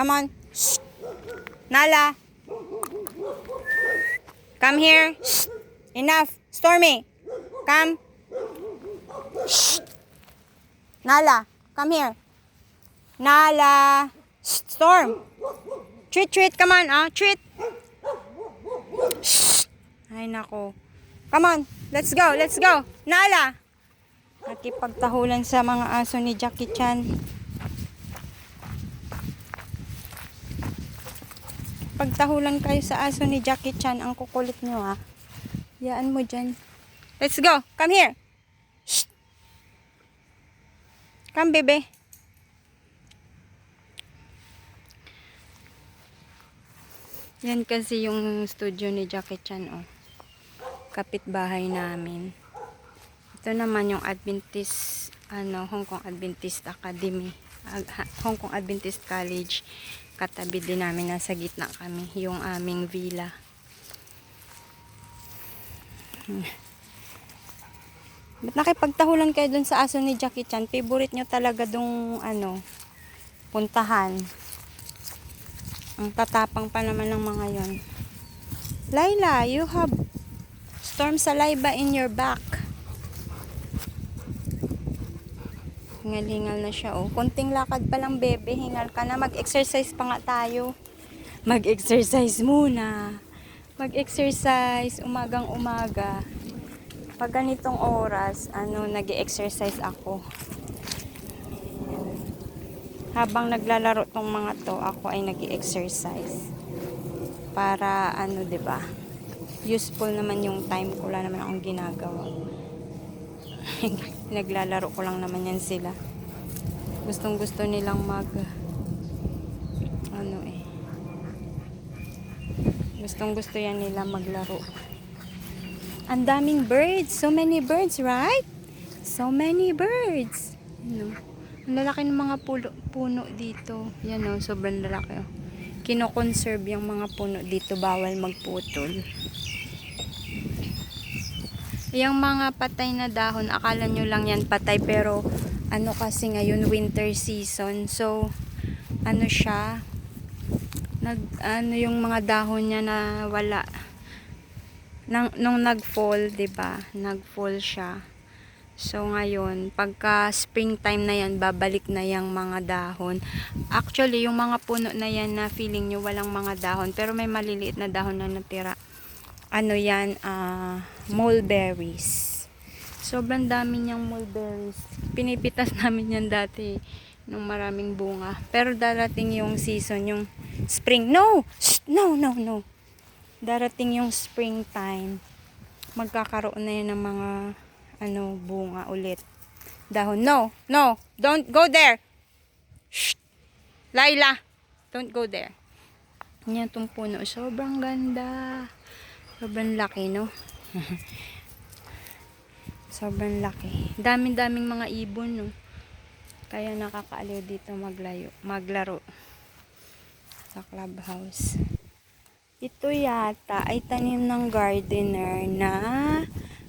Come on. Shh. Nala. Come here. Shh. Enough. Stormy. Come. Shh. Nala. Come here. Nala. Shh. Storm. Treat, treat. Come on. Ah, treat. Shh. Ay, nako. Come on. Let's go. Let's go. Nala. Nakipagtahulan sa mga aso ni Jackie Chan. Pagtahulan kayo sa aso ni Jackie Chan, ang kukulit nyo ha. Yaan mo dyan. Let's go. Come here. Shh. Come, bebe. Yan kasi yung studio ni Jackie Chan, oh. Kapitbahay namin. Ito naman yung Adventist, ano, Hong Kong Adventist Academy. Hong Kong Adventist College. Katabi din namin, nasa gitna kami. Yung aming villa. Ba't nakipagtahulan kayo dun sa aso ni Jackie Chan? Favorite nyo talaga dong, ano, puntahan. Ang tatapang pa naman ng mga yon. Laila, you have storm saliva in your back. Hingal-hingal na siya, oh. Konting lakad pa lang, bebe. Hingal ka na. Mag-exercise pa nga tayo. Mag-exercise muna. Mag-exercise. Umagang umaga. Pag ganitong oras, ano, nag exercise ako. Habang naglalaro tong mga to, ako ay nag exercise Para, ano, ba Useful naman yung time ko. Wala naman akong ginagawa. Naglalaro ko lang naman yan sila. Gustong gusto nilang mag ano eh. Gustong gusto yan nila maglaro. Ang daming birds. So many birds, right? So many birds. Ano? Ang lalaki ng mga pulo, puno dito. Yan o, sobrang lalaki o. Kino-conserve yung mga puno dito. Bawal magputol. Yung mga patay na dahon, akala nyo lang yan patay pero ano kasi ngayon winter season. So, ano siya, nag, ano yung mga dahon niya na wala. Nang, nung nag-fall, ba Nag-fall siya. So, ngayon, pagka springtime na yan, babalik na yung mga dahon. Actually, yung mga puno na yan na feeling nyo walang mga dahon, pero may maliliit na dahon na natira ano yan, ah, mulberries. Sobrang dami niyang mulberries. Pinipitas namin yan dati nung maraming bunga. Pero darating yung season, yung spring. No! Shh! No, no, no. Darating yung springtime. Magkakaroon na yan ng mga ano, bunga ulit. Dahon. No, no. Don't go there. Shh! Laila! Don't go there. Yan itong puno. Sobrang ganda. Sobrang laki, no? Sobrang laki. Daming-daming mga ibon, no? Kaya nakakaaliw dito maglayo, maglaro sa clubhouse. Ito yata ay tanim ng gardener na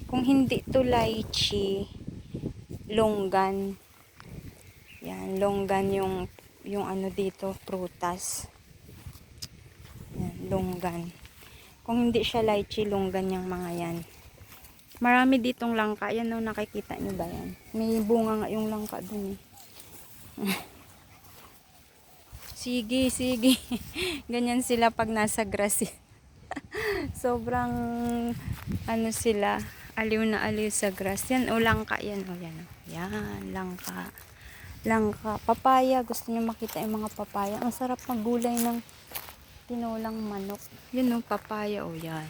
kung hindi to lychee, longgan. Yan, longgan yung yung ano dito, prutas. Yan, longgan. Kung hindi siya lychee, longgan yung mga yan. Marami ditong langka. Yan no, nakikita nyo ba yan? May bunga nga yung langka dun eh. sige, sige. Ganyan sila pag nasa grass. eh. Sobrang ano sila, aliw na aliw sa grass. Yan, o langka yan. O yan, o. Yan, langka. Langka. Papaya. Gusto nyo makita yung mga papaya. Ang sarap maggulay ng tinulang manok. Yun o, papaya. O, yan.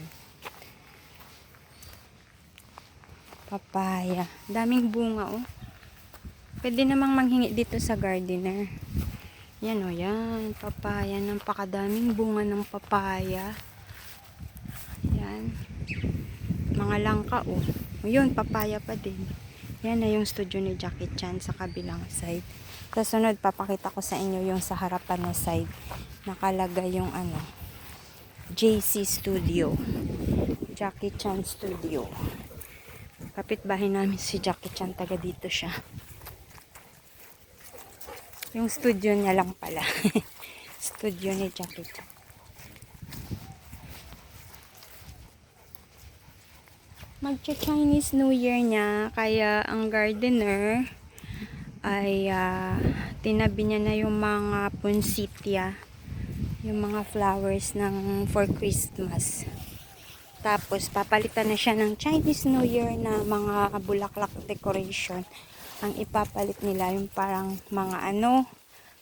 Papaya. Daming bunga, oh. Pwede namang manghingi dito sa gardener. Yan, o, yan. Papaya. Napakadaming bunga ng papaya. Yan. Mga langka, oh. O, yun, papaya pa din. Yan na yung studio ni Jackie Chan sa kabilang side. Sa sunod, papakita ko sa inyo yung sa harapan na side. Nakalagay yung ano, JC Studio. Jackie Chan Studio. Kapitbahay namin si Jackie Chan, taga dito siya. Yung studio niya lang pala. studio ni Jackie. Magcha-Chinese New Year niya, kaya ang gardener ay ah, tinabi niya na yung mga punsitya, yung mga flowers ng for Christmas. Tapos, papalitan na siya ng Chinese New Year na mga bulaklak decoration. Ang ipapalit nila yung parang mga ano,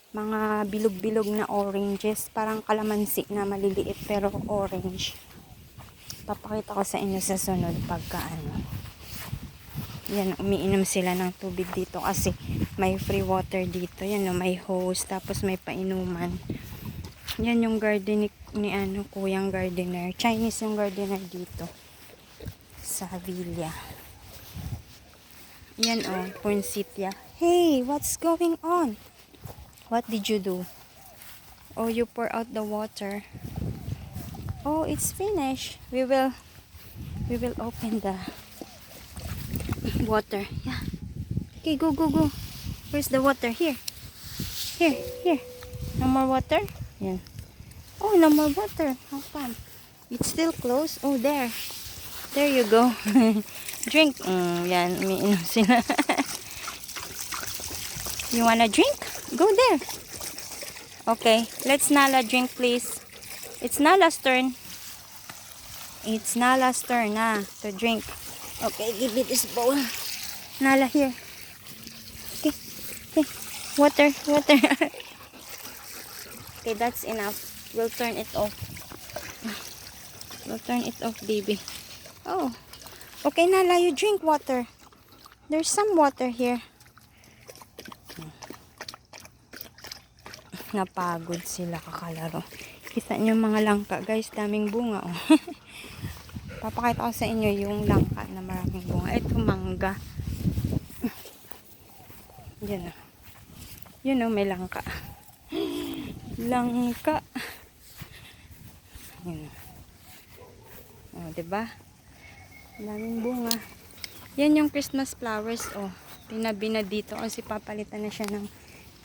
mga bilog-bilog na oranges. Parang kalamansi na maliliit pero orange. Papakita ko sa inyo sa sunod pagka ano. Yan, umiinom sila ng tubig dito kasi may free water dito. Yan, may hose, tapos may painuman. Yan yung garden ni, ni ano, kuyang gardener. Chinese yung gardener dito. Sa Villa. Yan oh, poinsettia. Hey, what's going on? What did you do? Oh, you pour out the water. Oh, it's finished. We will we will open the water. Yeah. Okay, go go go. Where's the water? Here. Here, here. No more water? Yan. Oh, no more water. How come? It's still closed. Oh, there. There you go. drink. Mm, yan, umiinom sila. you wanna drink? Go there. Okay, let's Nala drink please. It's Nala's turn. It's Nala's turn na to drink. Okay, give me this bowl. Nala here. Okay, okay. Water, water. okay, that's enough. We'll turn it off. We'll turn it off, baby. Oh. Okay, Nala, you drink water. There's some water here. Napagod sila kakalaro. Kita nyo mga langka, guys. Daming bunga, oh. Papakita ko sa inyo yung langka na maraming bunga. Ito, mangga. Yan, oh. Yun, oh, may langka. Langka. Yan. Oh, 'di ba? Daming bunga. Yan yung Christmas flowers, oh. Tinabi na dito kasi papalitan na siya ng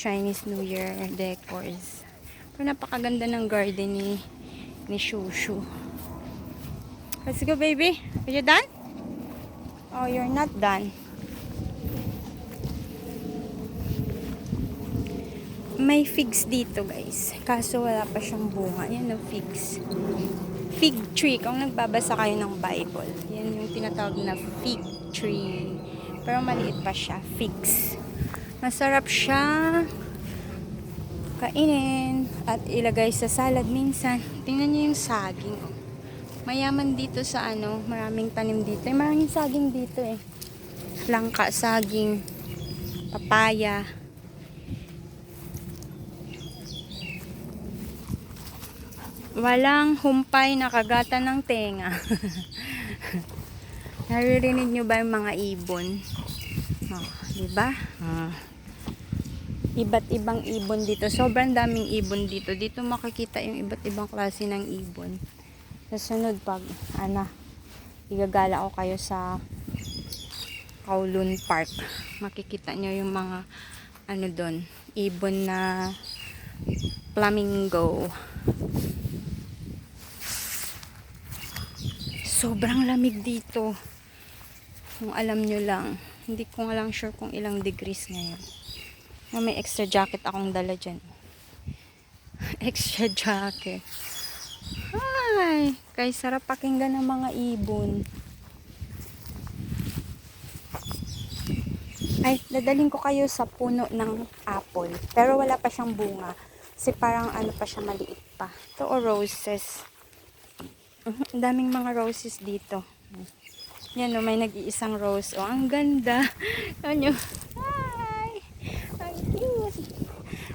Chinese New Year decors. Pero napakaganda ng garden ni ni Shushu. Let's go, baby. Are you done? Oh, you're not done. May figs dito, guys. Kaso wala pa siyang bunga. Yan ang figs. Fig tree. Kung nagbabasa kayo ng Bible, yan yung tinatawag na fig tree. Pero maliit pa siya. Figs. Masarap siya kainin at ilagay sa salad minsan. Tingnan niyo yung saging. Mayaman dito sa ano, maraming tanim dito. Maraming saging dito eh. Langka, saging, papaya. Walang humpay na kagatan ng tenga. Naririnig nyo ba yung mga ibon? Oh, di ba? Ah. Iba't ibang ibon dito. Sobrang daming ibon dito. Dito makikita yung iba't ibang klase ng ibon. Sa sunod pag, ana, igagala ko kayo sa Kowloon Park. Makikita nyo yung mga, ano doon, ibon na flamingo. Sobrang lamig dito. Kung alam nyo lang. Hindi ko nga lang sure kung ilang degrees ngayon. May extra jacket akong dala dyan. extra jacket. Hi! Kay sarap pakinggan ng mga ibon. Ay, dadaling ko kayo sa puno ng apple. Pero wala pa siyang bunga. Kasi parang ano pa siya maliit pa. Ito o roses. Mhm, Ang daming mga roses dito. Yan o, may nag-iisang rose. O, ang ganda. Ano? Hi! Ang cute.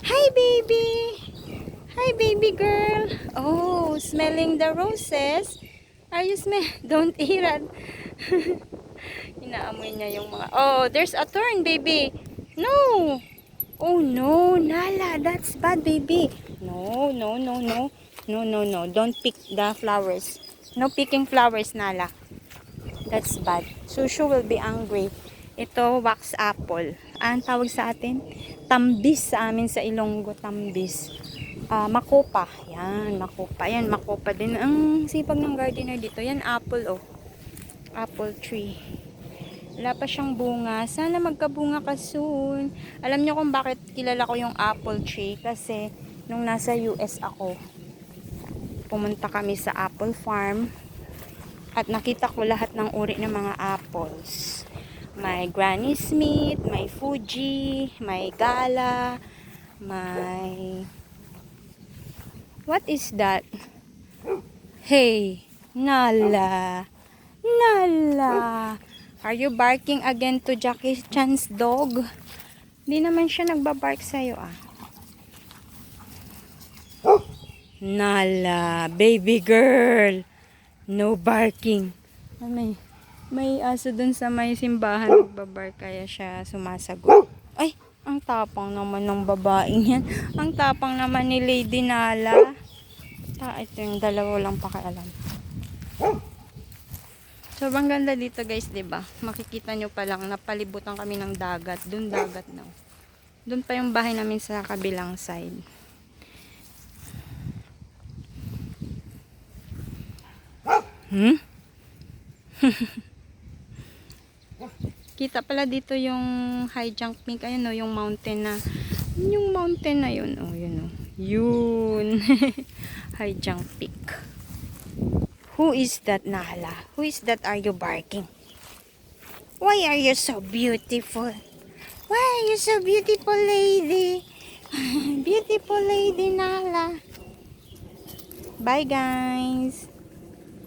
Hi, baby! Hi, baby girl! Oh, smelling the roses. Are you smell? Don't eat it. Inaamoy niya yung mga... Oh, there's a thorn, baby. No! Oh, no, Nala, that's bad, baby. No, no, no, no. No, no, no. Don't pick the flowers. No picking flowers, Nala. That's bad. Sushu will be angry. Ito, wax apple. Ang tawag sa atin? Tambis sa amin sa Ilonggo, tambis. ah, makopa. Yan, makopa. Yan, makopa din. Ang sipag ng gardener dito. Yan, apple, oh. Apple tree. Wala pa siyang bunga. Sana magkabunga ka soon. Alam niyo kung bakit kilala ko yung apple tree? Kasi, nung nasa US ako, pumunta kami sa apple farm at nakita ko lahat ng uri ng mga apples. May Granny Smith, may Fuji, may Gala, may... What is that? Hey, Nala. Nala. Are you barking again to Jackie Chan's dog? Hindi naman siya nagbabark sa'yo ah. Nala, baby girl. No barking. Ah, May, may aso dun sa may simbahan nagbabark kaya siya sumasagot. Ay, ang tapang naman ng babaeng yan. Ang tapang naman ni Lady Nala. Ah, ito yung dalawa lang pakialam. Sobrang ganda dito guys, ba? Makikita nyo pa lang napalibutan kami ng dagat. Doon dagat na. Doon pa yung bahay namin sa kabilang side. Hmm? Kita pala dito yung high jump peak. Ayun o, yung mountain na. Yung mountain na yun. Oh, yun o. Yun. high jump peak. Who is that, Nala? Who is that are you barking? Why are you so beautiful? Why are you so beautiful, lady? beautiful lady, Nala. Bye, guys.